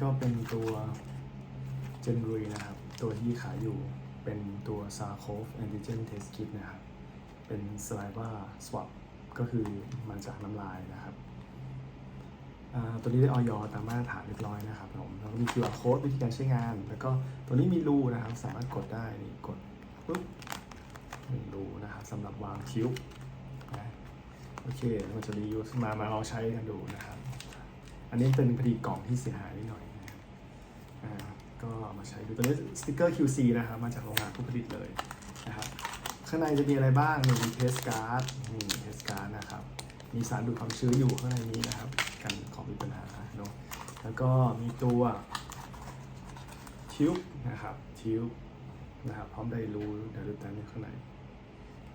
ก็เป็นตัวเจนรุยนะครับ ตัวที่ขายอยู่เป็นตัว s a r c o v Antigen Test Kit นะครับ เป็น Saliva Swab ก็คือมาจากน้ำลายนะครับตัวนี้ได้ออยตามมาตรฐานเรียบร้อยนะครับผมแล้วก็มี QR code วิธีการใช้งาน แล้วก็ตัวนี้มีรูนะครับ สามารถกดได้นี่กดปุ๊บหนึ่งรูนะครับสำหรับวางคิ้วนะโอเคมันจะรีวิวมามาลองใช้กันดูนะครับ อันนี้เป็นพอดีกล่องที่เสียหายนิดหน่อยนะครับก็ามาใช้ดูตัวนี้สติกเกอร์ QC นะครับมาจากโรงงานผู้ผลิตเลยนะครับข้างในจะมีอะไรบ้างมีเทสการ์ดนี่เทสการ์ดนะครับมีสารดูดความชื้นอยู่ข้างในนี้นะครับ กันของมีปัญหาเนาะแล้วก็มีตัวทิวนะครับทิวนะครับพร้อมไดรูเดี๋ยวดูตามนี้ข้างใน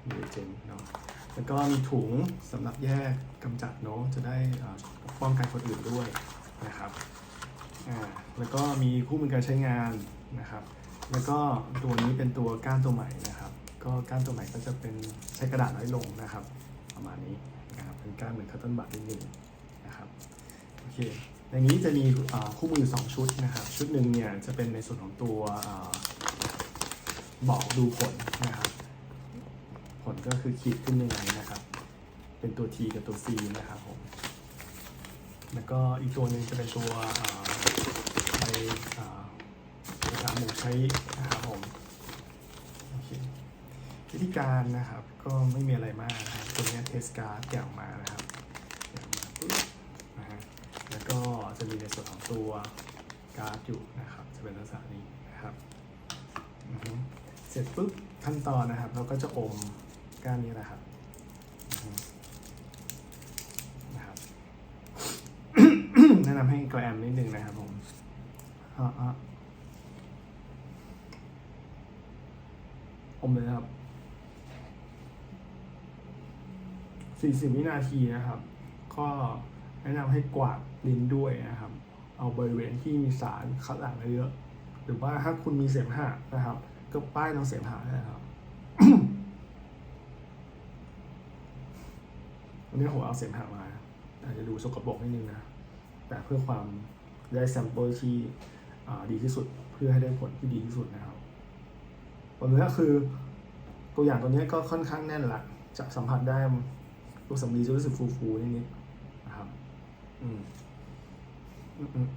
มีเจนเนาะ แล้วก็มีถุงสำหรับแยกกำจัดเนาะจะได้ป้องกันคนอื่นด้วยนะครับแล้วก็มีคู่มือการใช้งานนะครับ แล้วก็ตัวนี้เป็นตัวก้านตัวใหม่นะครับ ก็ก้านตัวใหม่ก็จะเป็นใช้กระดาษน้อยลงนะครับ ประมาณนี้นะครับเป็นก้านเหมือนคัตเติ้ลบัตนิดนึงนะครับโอเคในนี้จะมีคู่มือ 2 ชุดนะครับ ชุดหนึ่งเนี่ยจะเป็นในส่วนของตัวอบอกดูผลนะครับ ลก็คือขีดขึ้นยังไงนะครับ เป็นตัว T กับตัว C นะครับผม แล้วก็อีกตัวหนึ่งจะเป็นตัวอ่าไปอ่าภาษาหมูใช้นะครับผมโอเควิธีการนะครับก็ไม่มีอะไรมากนะครับตัวนี้เทสการ์ดอย่างมานะครับอย่างมาปุ๊บนะฮะแล้วก็จะมีในส่วนของตัวการ์ดอยู่นะครับ จะเป็นลักษณะนี้นะครับเสร็จปุ๊บขั้นตอนนะครับ เราก็จะอม ก้านนี้นะครับนะครับ แนะนำให้กรแอมนิดนึงนะครับผมอะอะอมเลยครับ 40 วินาทีนะครับ ก็แนะนำให้กวาดลิ้นด้วยนะครับ เอาบริเวณที่มีสารคัดหลั่งเยอะ หรือว่าถ้าคุณมีเสมหะนะครับ ก็ป้ายตรงเสมหะได้นะครับ วันนี้ผมเอาเสมหะมา อาจจะดูสกปรกนิดนึงนะ แต่เพื่อความได้แซมเปิลที่ดีที่สุดเพื่อให้ได้ผลที่ดีที่สุดนะครับผลนี้ก็คือตัวอย่างตัวนี้ก็ค่อนข้างแน่นละจะสัมผัสได้ลูกสำลีจะรู้สึกฟูๆนิดๆนะครับ อืมอืมอืม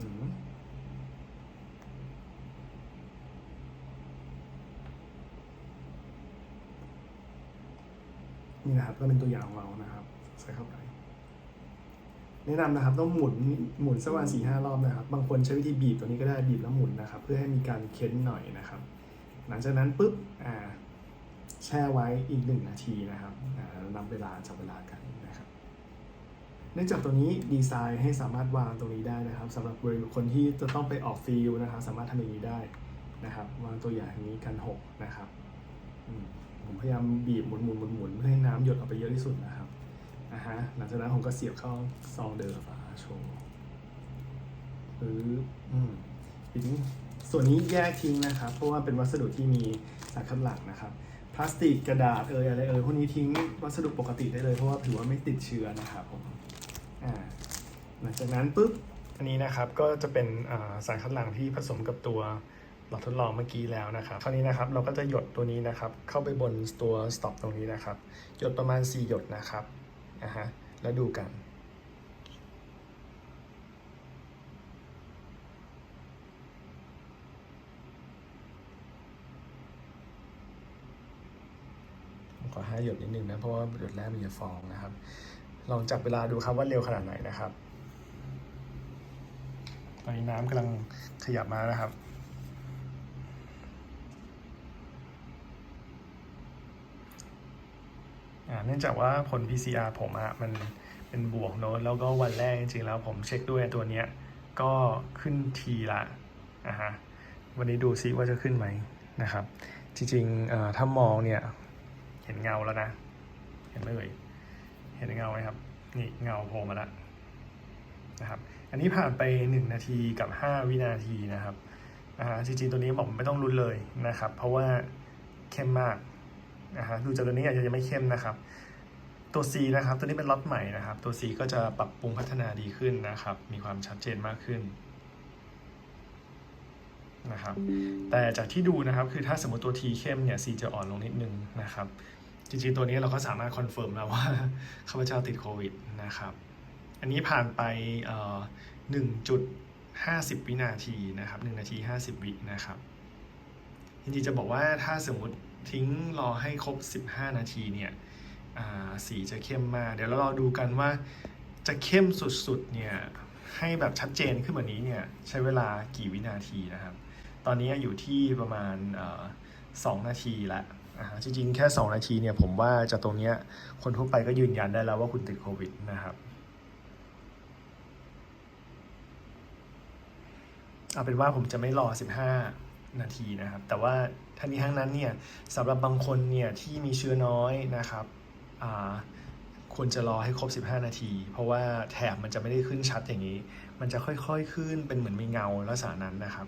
อืม นี่นะครับก็เป็นตัวอย่างของเรานะครับ ใส่เข้าไป แนะนำนะครับต้องหมุนหมุนสักวันสี่ห้ารอบนะครับ บางคนใช้วิธีบีบตัวนี้ก็ได้บีบแล้วหมุนนะครับ เพื่อให้มีการเค้นหน่อยนะครับ หลังจากนั้นปุ๊บอ่าแช่ไว้อีกหนึ่งนาทีนะครับอ่านับเวลาจับเวลากันนะครับ เนื่องจากตัวนี้ดีไซน์ให้สามารถวางตรงนี้ได้นะครับสำหรับบริคนที่จะต้องไปออกฟิลนะครับ สามารถทำอย่างนี้ได้นะครับ วางตัวอย่างนี้กันหกนะครับอืม ผมพยายามบีบหมุนหมุนหมุนหมุนเพื่อให้น้ำหยดออกไปเยอะที่สุดนะครับอะฮะหลังจากนั้นผมก็เสียบเข้าซองเดิมฝาโชว์ปึ๊บอืมทีนี้ส่วนนี้แยกทิ้งนะครับ เพราะว่าเป็นวัสดุที่มีสารคัดหลั่งนะครับ พลาสติกกระดาษเอยอะไรเอยพวกนี้ทิ้งวัสดุปกติได้เลยเพราะว่าถือว่าไม่ติดเชื้อนะครับผมอ่าหลังจากนั้นปุ๊บอันนี้นะครับก็จะเป็นสารคัดหลั่งที่ผสมกับตัว หลอดทดลองเมื่อกี้แล้วนะครับ คราวนี้นะครับเราก็จะหยดตัวนี้นะครับ เข้าไปบนตัวสต็อปตรงนี้นะครับ หยดประมาณ 4 หยดนะครับนะฮะแล้วดูกันขอห้าหยดนิดนึงนะ เพราะว่าหยดแรกมันจะฟองนะครับ ลองจับเวลาดูครับว่าเร็วขนาดไหนนะครับ ตอนนี้น้ำกำลังขยับมานะครับ อ่า เนื่องจากว่าผล PCR ผมอะมันเป็นบวกเนอะแล้วก็วันแรกจริงๆแล้วผมเช็คด้วยตัวเนี้ยก็ขึ้นทีละอะฮะวันนี้ดูซิว่าจะขึ้นไหมนะครับ จริงๆถ้ามองเนี่ยเห็นเงาแล้วนะ เห็นไหมเอ่ยเห็นเงาไหมครับ นี่เงาโผล่มาแล้วนะครับ อันนี้ผ่านไป 1 นาทีกับ 5 วินาทีนะครับอ่าจริงๆตัวนี้ผมไม่ต้องลุ้นเลยนะครับ เพราะว่าเข้มมาก นะฮะดูจากตัวนี้อาจจะยังไม่เข้มนะครับ ตัว C นะครับ ตัวนี้เป็นล็อตใหม่นะครับ ตัว C ก็จะปรับปรุงพัฒนาดีขึ้นนะครับ มีความชัดเจนมากขึ้นนะครับ แต่จากที่ดูนะครับ คือถ้าสมมติตัว T เข้มเนี่ย C จะอ่อนลงนิดนึงนะครับ จริงๆ ตัวนี้เราก็สามารถคอนเฟิร์มแล้วว่าข้าพเจ้าติดโควิดนะครับ อันนี้ผ่านไปเอ่อ1.50วินาทีนะครับ1นาที50วินะครับ จริงๆจะบอกว่าถ้าสมมติทิ้งรอให้ครบ 15 นาทีเนี่ยสีจะเข้มมาก เดี๋ยวเรารอดูกันว่าจะเข้มสุดๆเนี่ยให้แบบชัดเจนขึ้นแบบนี้เนี่ยใช้เวลากี่วินาทีนะครับ ตอนนี้อยู่ที่ประมาณสองนาทีละอ่าจริงๆ แค่ 2 นาทีเนี่ยผมว่าจากตรงเนี้ยคนทั่วไปก็ยืนยันได้แล้วว่าคุณติดโควิดนะครับเอาเป็นว่าผมจะไม่รอ 15 นาทีนะครับ แต่ว่าทั้งนี้ทั้งนั้นเนี่ยสำหรับบางคนเนี่ยที่มีเชื้อน้อยนะครับควรจะรอให้ครบ 15 นาที เพราะว่าแถบมันจะไม่ได้ขึ้นชัดอย่างนี้ มันจะค่อยๆขึ้นเป็นเหมือนมีเงาลักษณะนั้นนะครับ